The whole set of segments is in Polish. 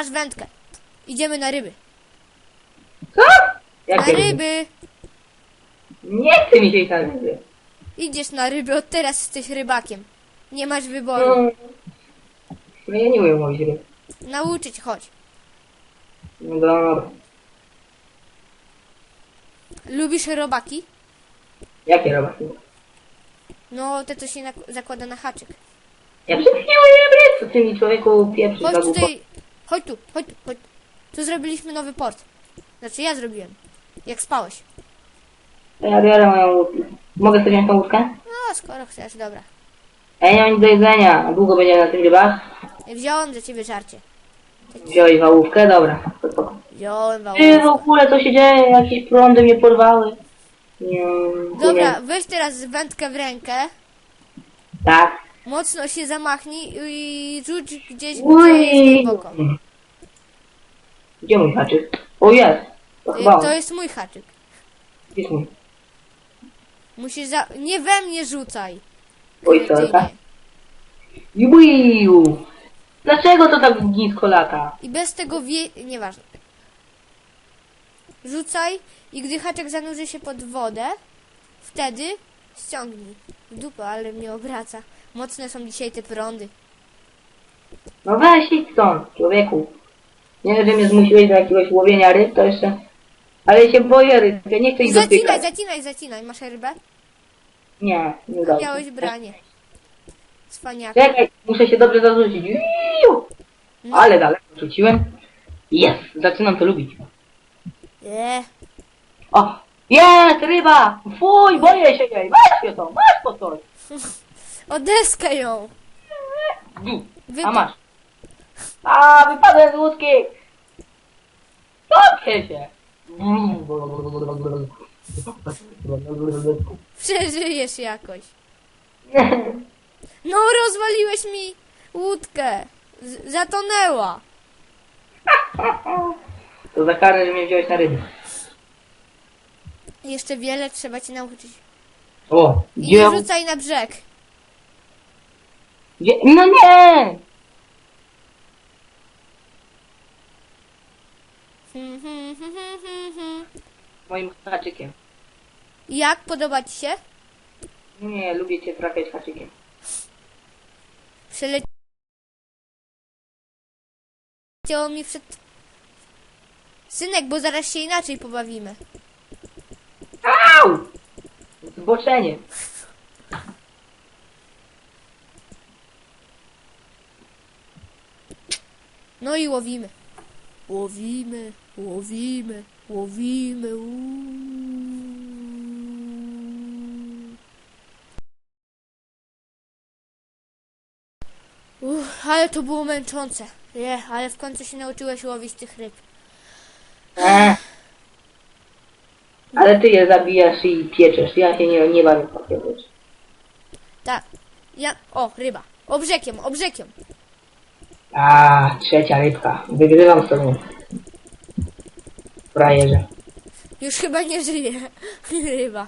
Masz wędkę. Idziemy na ryby. Co? Na Jakie ryby! Nie chce mi się iść na ryby. Idziesz na ryby, od teraz jesteś rybakiem. Nie masz wyboru. No. No ja nie umiem mówić ryb. Nauczyć, chodź. No dobra. Lubisz robaki? Jakie robaki? No, te, co się nak- zakłada na haczyk. Ja przed chwilą miałem ryb, co ty mi człowieku pieprzysz Chodź tutaj, chodź tu, chodź tu, chodź. Tu zrobiliśmy nowy port. Znaczy ja zrobiłem. Jak spałeś. To Ja biorę moją łódkę. Mogę sobie wziąć tą łódkę? No, skoro chcesz, dobra. Ja nie mam nic do jedzenia. Długo będzie na tym rybach? Wziąłem za ciebie żarcie. Wziąłeś wałówkę? Dobra. Spoko. Wziąłem Ty w wałówkę. ogóle co się dzieje? Jakieś prądy mnie porwały. Nie, Dobra, Nie. weź teraz wędkę w rękę. Tak. Mocno się zamachnij i rzuć gdzieś, gdzie Uj. jest głęboko. Gdzie mój haczyk? O jest. To Y, chyba on. To jest mój haczyk. Gdzie jest mój? Musisz za... Nie we mnie rzucaj. Oj, sorka. kretynie. Jubiu! Dlaczego to tak nisko lata? I bez tego wie... Nieważne. Rzucaj i gdy haczek zanurzy się pod wodę, wtedy ściągnij. W dupę, ale mnie obraca. Mocne są dzisiaj te prądy. No weź idź stąd, człowieku. Nie, że mnie zmusiłeś do jakiegoś łowienia ryb, to jeszcze... Ale się boję ryb, ja nie chcę ich Zacinaj, dotykać. zacinaj, zacinaj. Masz rybę? Nie, nie udało się. Miałeś branie. Cwaniak. Czekaj, muszę się dobrze zarzucić. Iu! No. Ale daleko rzuciłem. Jest, zaczynam to lubić. Nie. O, jest, ryba! Fuj, boję się jej, weź się to, masz po coś. O deskę ją. Du. Wypa- A masz. A, wypadłem z łódki. Topię się. Przeżyjesz jakoś. No, rozwaliłeś mi łódkę. Z- zatonęła. To za karę, że mnie wziąłeś na ryby. Jeszcze wiele trzeba ci nauczyć. O, I gdzie? nie rzucaj na brzeg. Gdzie? No nie! Moim haczykiem. Jak podoba ci się? Nie, lubię cię trafiać haczykiem. Przeleciało mi przed... Synek, bo zaraz się inaczej pobawimy. Au! Zboczenie. No i łowimy. Łowimy, łowimy, łowimy. Uff, ale to było męczące. Je, ale w końcu się nauczyłeś łowić tych ryb. Eee. Ale ty je zabijasz i pieczesz. Ja się nie, nie bawię w takie rzeczy. Tak. Ja... O, ryba. Obrzegiem, obrzegiem. A, trzecia rybka. Wygrywam sobie. Frajerze. Już chyba nie żyje. Ryba.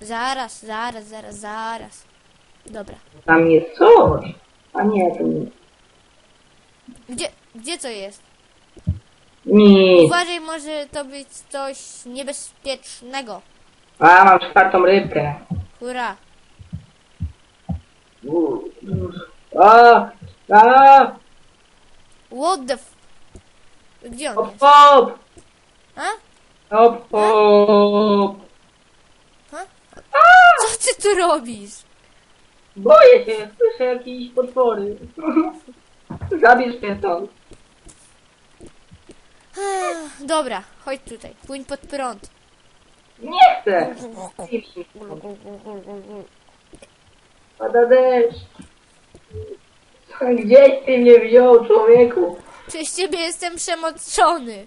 Zaraz, zaraz, zaraz, zaraz. Dobra. Tam jest coś. A nie, to nie. Gdzie, gdzie to jest? Nic. Uważaj, może to być coś niebezpiecznego. A, mam czwartą rybkę. Hurra. U. A, a, What the f... Gdzie on hop, jest? hop, A? hop, hop. Co ty tu robisz? Boję się, słyszę jakieś potwory. Zabierz mnie stąd. Ech, Dobra, chodź tutaj. Płyń pod prąd. Nie chcę. Pada deszcz. Gdzieś ty mnie wziął, człowieku? Przez ciebie jestem przemoczony.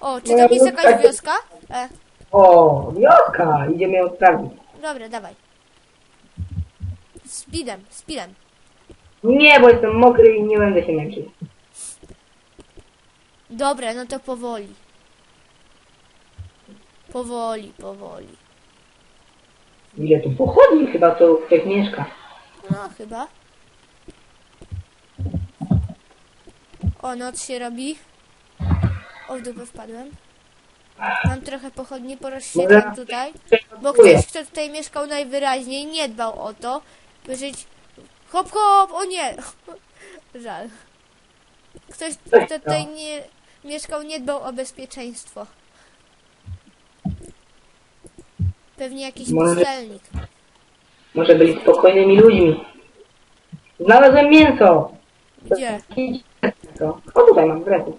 O, czy tam jest jakaś wioska? E, O, wioska. Idziemy ją sprawdzić. dobra, dawaj. Speedem, speedem. Nie, bo jestem mokry i nie będę się męczył. Dobra, no to powoli. Powoli, powoli. Ile tu pochodni? Chyba to ktoś mieszka. No, chyba. O, noc się robi. O, w dupę wpadłem. Mam trochę pochodni, porozświetlam tutaj. Bo ktoś, kto tutaj mieszkał najwyraźniej, nie dbał o to, by żyć... Hop, hop, o nie! Żal. Ktoś, kto tutaj nie mieszkał, nie dbał o bezpieczeństwo. Pewnie jakiś Może- pustelnik. Może byli spokojnymi ludźmi. Znalazłem mięso. Gdzie? Co? O tutaj mam w ręku.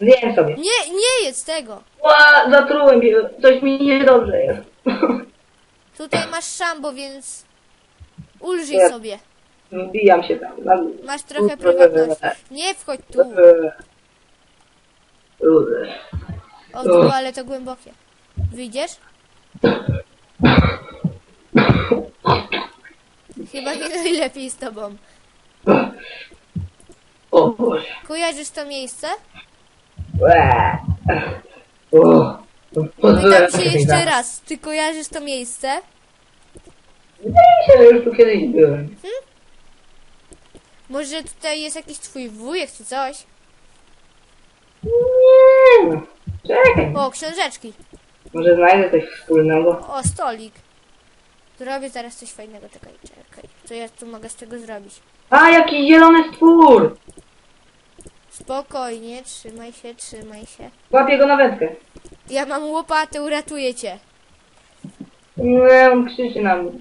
Zjem sobie. Nie, nie jedz tego! Ła, zatrułem się. Coś mi niedobrze jest. Tutaj masz szambo, więc ulżyj Nie. sobie. Wbijam się tam. Na... Masz trochę prywatności. Nie wchodź tu. O, tu, ale to głębokie. Wyjdziesz? Chyba nie najlepiej z tobą. O Boże. Kojarzysz to miejsce? Łe. O. Pytam się jeszcze raz. Ty kojarzysz to miejsce? Wydaje mi się, że już tu kiedyś byłem. Może tutaj jest jakiś twój wujek czy coś? Nie no. Czekaj. O, książeczki. Może znajdę coś wspólnego. O, stolik. Zrobię zaraz coś fajnego. Czekaj, czekaj. Co ja tu mogę z tego zrobić? A, jakiś zielony stwór. Spokojnie, trzymaj się, trzymaj się. Łapię go na wędkę. Ja mam łopatę, uratuję cię. Nie, on krzyczy na mnie.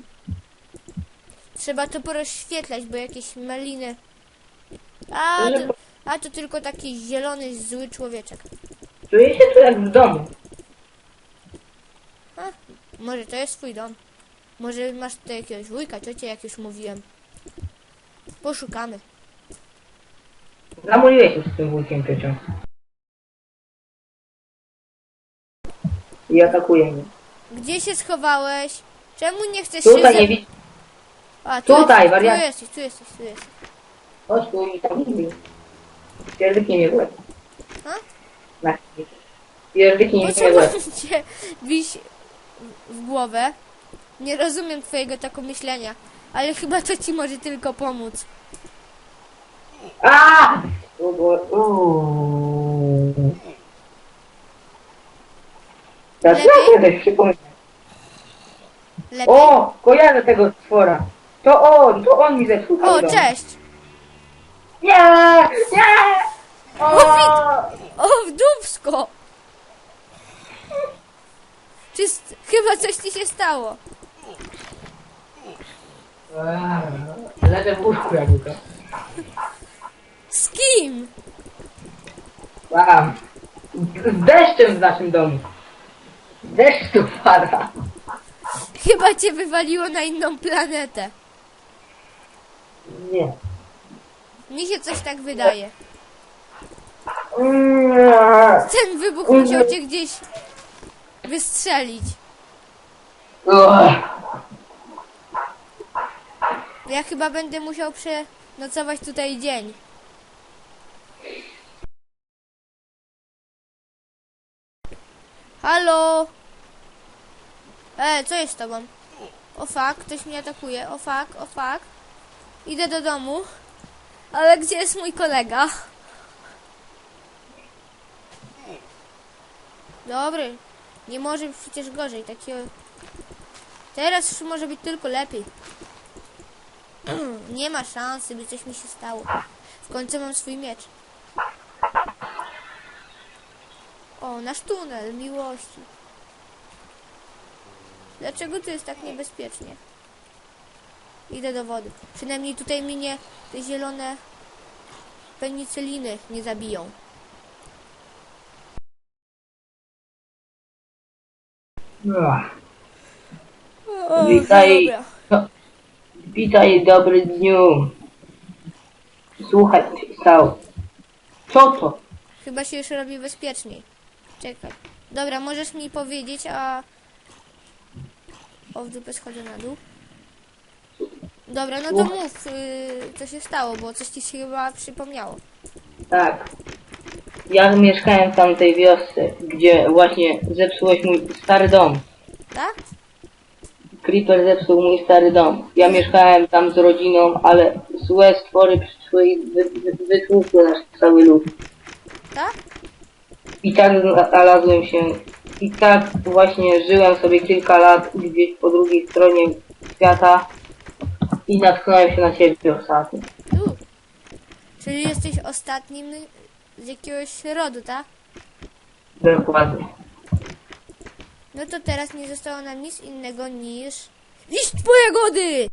Trzeba to porozświetlać, bo jakieś maliny. A to, a to tylko taki zielony, zły człowieczek. Czuję się tu jak w domu. A, może to jest twój dom. Może masz tutaj jakiegoś wujka, ciocię, jak już mówiłem. Poszukamy. Zamuliłeś się z tym wujkiem ciocią. I atakuje mnie. Gdzie się schowałeś? Czemu nie chcesz się... Tutaj ze- nie widzę. A, tu Tutaj, jesteś, tu jesteś, tu jesteś, tu jesteś. Chodź tu i tam nie Pierdyknie mnie w łeb. A? Na chwilę. Pierdyknie mnie w łeb. Cię bić w- w głowę. Nie rozumiem twojego takiego myślenia, ale chyba to ci może tylko pomóc. A! O bo- Lepiej? sobie coś przypomnę. Lepiej? O! Kojarzę tego stwora. To on! To on mi zepsuł O, dom. cześć! Nie! Nie! O! O, w dubsko! Czy st- chyba coś ci się stało? Eee, Leżę w łóżku. Z kim? Wow. Z deszczem w naszym domu. Deszcz tu pada. Chyba cię wywaliło na inną planetę. Nie. Mi się coś tak wydaje. Ten wybuch musiał cię gdzieś wystrzelić. Ja chyba będę musiał przenocować tutaj dzień. Halo? E, co jest z tobą? O fuck, ktoś mnie atakuje. O fuck, o fuck. Idę do domu. Ale gdzie jest mój kolega? Dobry. Nie może być przecież gorzej. Takie... Teraz już może być tylko lepiej. Nie ma szansy, by coś mi się stało. W końcu mam swój miecz. O, nasz tunel miłości. Dlaczego tu jest tak niebezpiecznie? Idę do wody. Przynajmniej tutaj mnie te zielone penicyliny nie zabiją. O, Witaj. dobra. No, Witaj, dobry dniu. Słuchaj, stało. Co to? Chyba się już robi bezpieczniej. Czekaj. Dobra, możesz mi powiedzieć, a... O, w dupę schodzę na dół. Dobra, no to mów, yy, co się stało, bo coś ci się chyba przypomniało. Tak. Ja mieszkałem w tamtej wiosce, gdzie właśnie zepsułeś mój stary dom. Tak? Creeper zepsuł mój stary dom. Ja mieszkałem tam z rodziną, ale złe stwory przyszły i wy, wy, wytłukły nasz cały lud. Tak? I tak znalazłem się, i tak właśnie żyłem sobie kilka lat gdzieś po drugiej stronie świata i natknąłem się na ciebie ostatnio. Tu. Czyli jesteś ostatnim z jakiegoś rodu, tak? Dokładnie. No to teraz nie zostało nam nic innego niż... Iść po jagody!